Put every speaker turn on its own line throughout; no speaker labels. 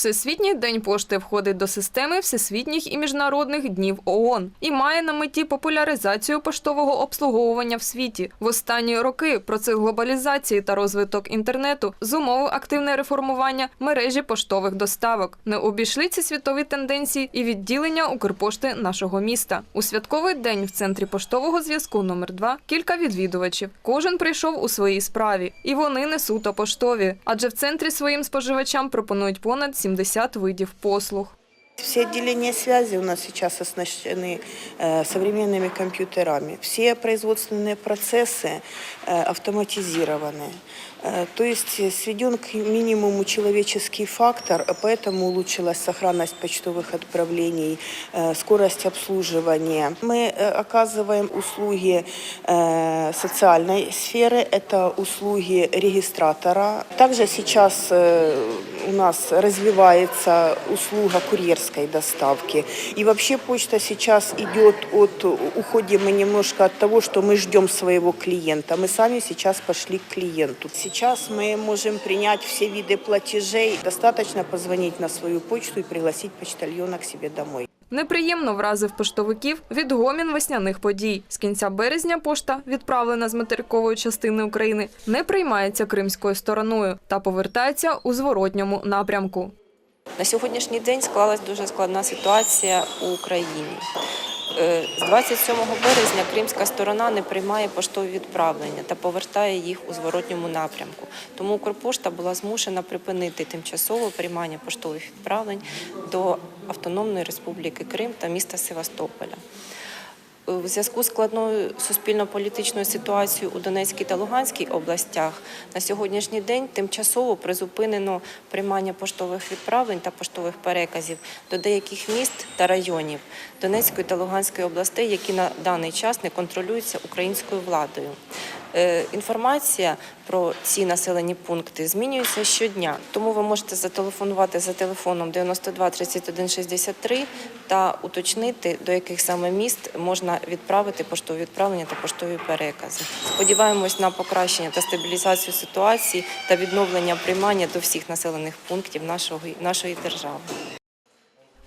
Всесвітній день пошти входить до системи всесвітніх і міжнародних днів ООН і має на меті популяризацію поштового обслуговування в світі. В останні роки процес глобалізації та розвиток інтернету зумовив активне реформування мережі поштових доставок. Не обійшли ці світові тенденції і відділення Укрпошти нашого міста. У святковий день в центрі поштового зв'язку номер 2 кілька відвідувачів. Кожен прийшов у своїй справі, і вони не суто поштові, адже в центрі своїм споживачам пропонують понад 70 видів послуг.
Все отделения связи у нас сейчас оснащены э, современными компьютерами. Все производственные процессы э, автоматизированы. Э, то есть э, сведен к минимуму человеческий фактор, а поэтому улучшилась сохранность почтовых отправлений, э, скорость обслуживания. Мы э, оказываем услуги э, социальной сферы, это услуги регистратора. Также сейчас э, у нас развивается услуга курьерской доставки. И вообще почта сейчас идет от, уходим мы немножко от того, что мы ждем своего клиента. Мы сами сейчас пошли к клиенту. Сейчас мы можем принять все виды платежей. Достаточно позвонить на свою почту и пригласить почтальона к себе домой.
Неприємно вразив поштовиків відгомін весняних подій. З кінця березня пошта, відправлена з материкової частини України, не приймається кримською стороною та повертається у зворотньому напрямку.
На сьогоднішній день склалась дуже складна ситуація у Україні. Е, З 27 березня кримська сторона не приймає поштові відправлення та повертає їх у зворотньому напрямку. Тому Укрпошта була змушена припинити тимчасово приймання поштових відправлень до Автономної Республіки Крим та міста Севастополя. У зв'язку з складною суспільно-політичною ситуацією у Донецькій та Луганській областях на сьогоднішній день тимчасово призупинено приймання поштових відправлень та поштових переказів до деяких міст та районів Донецької та Луганської областей, які на даний час не контролюються українською владою. Е, Інформація про ці населені пункти змінюється щодня, тому ви можете зателефонувати за телефоном 92 31 63 та уточнити, до яких саме міст можна відправити поштові відправлення та поштові перекази. Сподіваємось на покращення та стабілізацію ситуації та відновлення приймання до всіх населених пунктів нашого, нашої держави.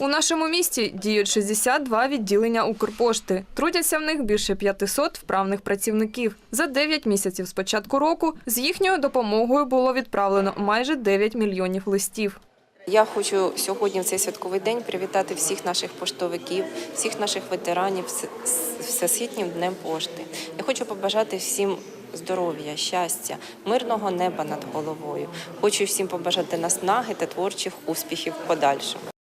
У нашому місті діють 62 відділення Укрпошти. Трудяться в них більше 500 вправних працівників. За 9 місяців з початку року з їхньою допомогою було відправлено майже 9 мільйонів листів.
Я хочу сьогодні в цей святковий день привітати всіх наших поштовиків, всіх наших ветеранів з Всесвітнім днем пошти. Я хочу побажати всім здоров'я, щастя, мирного неба над головою. Хочу всім побажати наснаги та творчих успіхів подальшому.